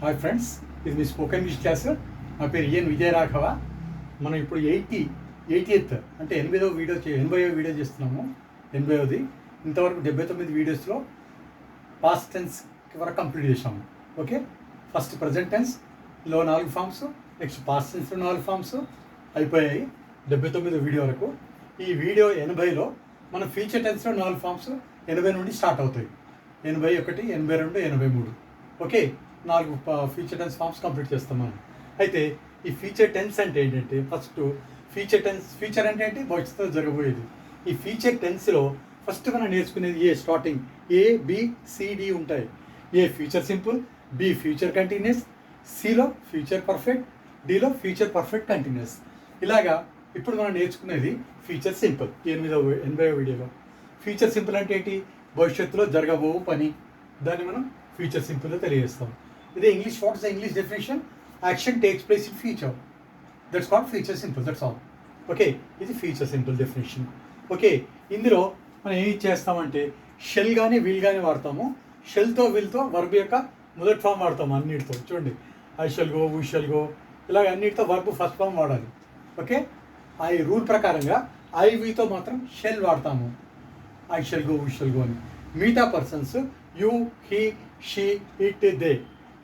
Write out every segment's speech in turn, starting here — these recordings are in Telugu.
హాయ్ ఫ్రెండ్స్ ఇది మీ స్పోకెన్ ఇంగ్లీష్ క్లాస్ నా పేరు ఏన్ విజయరాఘవ. మనం ఇప్పుడు ఎయిటీ ఎయిటీఎత్ అంటే ఎనభైదవ వీడియో చే ఎనభైవ వీడియో చేస్తున్నాము ఎనభైవది. ఇంతవరకు డెబ్బై తొమ్మిది వీడియోస్లో పాస్ట్ టెన్స్ వరకు కంప్లీట్ చేసాము ఓకే ఫస్ట్ ప్రజెంట్ టెన్స్లో నాలుగు ఫామ్స్ నెక్స్ట్ పాస్ట్ టెన్స్లో నాలుగు ఫామ్స్ అయిపోయాయి డెబ్బై తొమ్మిది వీడియో వరకు. ఈ వీడియో ఎనభైలో మన ఫ్యూచర్ టెన్స్లో నాలుగు ఫామ్స్ ఎనభై నుండి స్టార్ట్ అవుతాయి. ఎనభై ఒకటి ఎనభై రెండు ఎనభై మూడు. ఓకే నాలుగు ఫ్యూచర్ టెన్స్ ఫామ్స్ కంప్లీట్ చేస్తాం మనం. అయితే ఈ ఫ్యూచర్ టెన్స్ అంటే ఏంటంటే ఫస్ట్ ఫ్యూచర్ టెన్స్ ఫ్యూచర్ అంటే ఏంటి? భవిష్యత్తులో జరగబోయేది. ఈ ఫ్యూచర్ టెన్స్లో ఫస్ట్ మనం నేర్చుకునేది A? Starting A B C D ఉంటాయి. A future simple B future continuous సిలో ఫ్యూచర్ పర్ఫెక్ట్ డిలో ఫ్యూచర్ పర్ఫెక్ట్ కంటిన్యూస్ ఇలాగా ఇప్పుడు మనం నేర్చుకునేది ఫ్యూచర్ సింపుల్ ఎనిమిదవ ఎనభై వీడియోలో ఫ్యూచర్ సింపుల్ అంటే ఏంటి? భవిష్యత్తులో జరగబో పని. దాన్ని మనం ఫ్యూచర్ సింపుల్లో తెలియజేస్తాం. ఇదే English what is the English definition action takes place in future that's called future simple that's all okay ఇది ఫ్యూచర్ సింపుల్ డెఫినేషన్ ఓకే ఇందులో మనం ఏం చేస్తామంటే షెల్ కానీ వీల్ కానీ వాడతాము. షెల్తో వీల్తో వర్బ్ యొక్క మొదటి ఫామ్ వాడతాము అన్నిటితో. చూడండి. I shall go we shall go ఇలాగ అన్నిటితో వర్బ్ ఫస్ట్ ఫామ్ వాడాలి. ఓకే ఆ రూల్ ప్రకారంగా ఐ వీతో మాత్రం షెల్ వాడతాము. I shall go we shall go అని. మిగతా persons you he she it they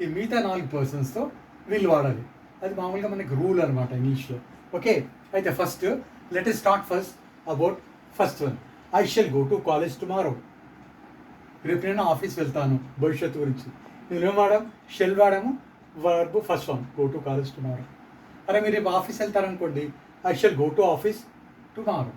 ఈ మిగతా నాలుగు పర్సన్స్తో వీళ్ళు వాడాలి. అది మామూలుగా మనకి రూల్ అనమాట ఇంగ్లీష్లో ఓకే అయితే first let us start first about first one I shall go to college tomorrow రేపు నేను ఆఫీస్ వెళ్తాను భవిష్యత్తు గురించి. నేను ఏం వాడాం? షెల్ వాడాము? Verb first one go to college tomorrow అరే మీరు రేపు office వెళ్తారనుకోండి I shall go to office tomorrow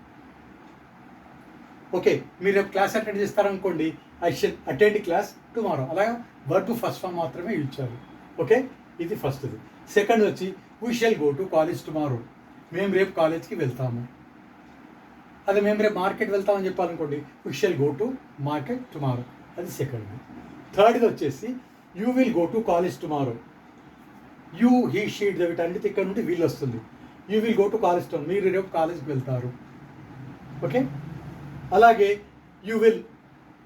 okay మీరు రేపు class attend చేస్తారనుకోండి I shall attend class tomorrow. అలాగా వర్బ్ ఫస్ట్ ఫామ్ మాత్రమే ఇచ్చారు ఓకే ఇది ఫస్ట్ది. సెకండ్ వచ్చి we shall go to college tomorrow మేము రేపు కాలేజ్కి వెళ్తాము. అదే మేము రేపు మార్కెట్ వెళ్తామని చెప్పాలనుకోండి we shall go to market tomorrow అది సెకండ్ థర్డ్ది వచ్చేసి you will go to college tomorrow you he she it వీటన్నిటి ఇక్కడ నుండి వీల్ వస్తుంది. You will go to college tomorrow మీరు రేపు కాలేజ్కి వెళ్తారు. ఓకే? అలాగే you will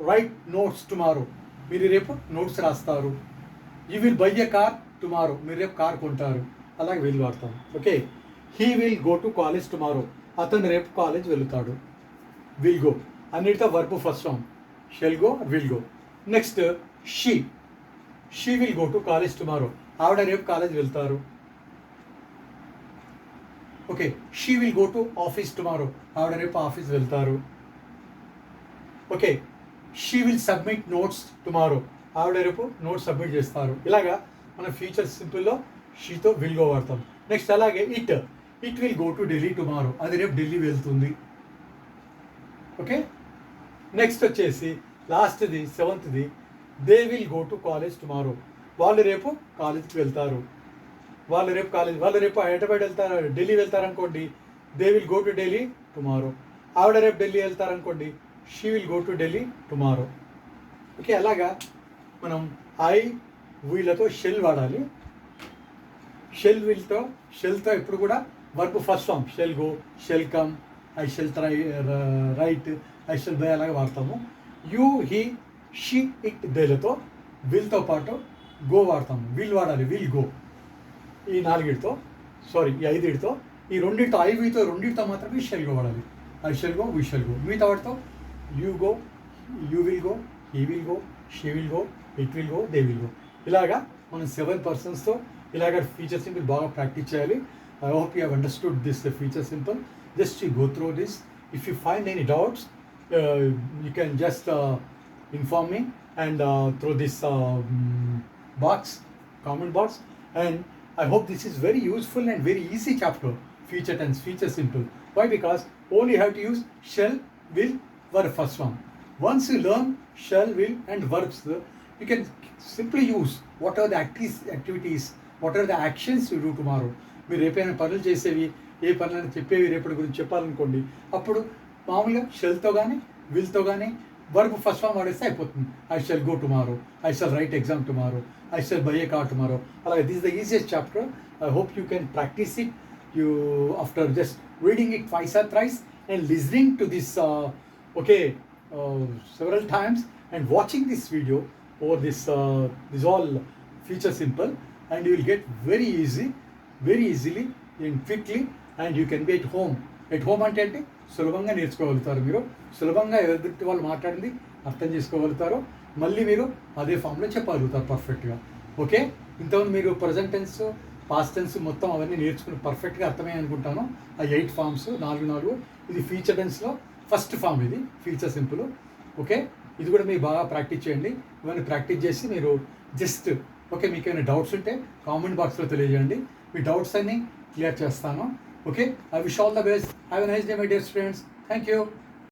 write notes tomorrow. మీరు రేపు నోట్స్ రాస్తారు. You will buy a car tomorrow. మీరు రేపు కార్ కొంటారు. అలాగే వీళ్ళు వాడతాం okay? He will go to college tomorrow. అతను రేపు కాలేజ్ వెళ్తాడు. Will go. అన్నిటితో verb first form shall go will go. Next she. She will go to college tomorrow. ఆవిడ రేపు కాలేజ్ వెళ్తారు. Okay? She will go to office tomorrow. ఆవిడ రేపు ఆఫీస్ వెళ్తారు. Okay she will submit notes tomorrow ఆవిడ రేపు నోట్స్ సబ్మిట్ చేస్తారు. ఇలాగా మన ఫ్యూచర్ సింపుల్లో షీతో విల్ గో వాడతాం. నెక్స్ట్ అలాగే it it will go to Delhi tomorrow అది రేపు ఢిల్లీ వెళ్తుంది. ఓకే నెక్స్ట్ వచ్చేసి లాస్ట్ది సెవెంత్ది they will go to college tomorrow వాళ్ళు రేపు కాలేజ్కి వెళ్తారు. వాళ్ళు రేపు కాలేజ్ వాళ్ళు రేపు హైదరాబాద్ వెళ్తారు Delhi వెళ్తారనుకోండి they will go to Delhi tomorrow ఆవిడ రేపు Delhi వెళ్తారనుకోండి she will go to Delhi tomorrow okay అలాగా మనం ఐ వీళ్ళతో షెల్ వాడాలి. షెల్ వీల్తో షెల్తో ఎప్పుడు కూడా verb first form shall go shall come I shall try write I shall buy అలాగే వాడతాము. యూ హీ షీ ఇట్ దేలతో విల్తో పాటు గో వాడతాము. వీల్ వాడాలి విల్ గో ఈ నాలుగిటితో సారీ ఈ ఐదుడితో ఈ రెండింటితో ఐ వీతో రెండింటితో మాత్రమే షెల్ గో వాడాలి. I shall go we shall go మిగతా వాటితో you go you will go he will go she will go it will go they will go ఇలాగా మనం సెవెన్ పర్సన్స్తో ఇలాగ ఫీచర్ సింపుల్ బాగా ప్రాక్టీస్ చేయాలి I hope you have understood this feature simple just you go through this if you find any doubts you can just inform me and through this box comment box and I hope this is very useful and very easy chapter. Future tense, future simple. Why? Because only you have to use shall, will, verb first one. Once you learn shall, will, and verbs, you can simply use what are the activities, activities what are the actions you do tomorrow. మీరు రేపైనా పనులు చేసేవి ఏ పనులను చెప్పేవి రేపటి గురించి చెప్పాలనుకోండి అప్పుడు మామూలుగా షెల్తో కానీ విల్తో కానీ వర్క్ ఫస్ట్ ఫామ్ వాడేస్తే అయిపోతుంది. I shall go tomorrow I shall write exam tomorrow I shall buy a car tomorrow అలాగే this the easiest chapter I hope you can practise it you after just reading it twice or thrice and listening to this okay uh, times times and watching this video this this this all feature simple and you will get very easy very easily and quickly and you can be at home. At home అంటే అంటే సులభంగా నేర్చుకోగలుగుతారు మీరు. సులభంగా ఎదుటి వాళ్ళు మాట్లాడింది అర్థం చేసుకోగలుగుతారు మళ్ళీ మీరు అదే ఫామ్లో చెప్పగలుగుతారు పర్ఫెక్ట్గా ఓకే ఇంతకుముందు మీరు ప్రజెంట్ టెన్స్ పాస్ట్ టెన్స్ మొత్తం అవన్నీ నేర్చుకుని పర్ఫెక్ట్గా అర్థమయ్యే అనుకుంటాను ఆ ఎయిట్ ఫామ్స్ నాలుగు నాలుగు ఇది ఫీచర్ టెన్స్లో ఫస్ట్ ఫామ్ ఇది ఫీచర్ సింపుల్ ఓకే? ఇది కూడా మీరు బాగా ప్రాక్టీస్ చేయండి. ఇవన్నీ ప్రాక్టీస్ చేసి మీరు జస్ట్ ఓకే మీకు ఏమైనా డౌట్స్ ఉంటే కామెంట్ బాక్స్లో తెలియజేయండి. మీ డౌట్స్ అన్నీ క్లియర్ చేస్తాను okay? I wish all the best have a nice day my dear students thank you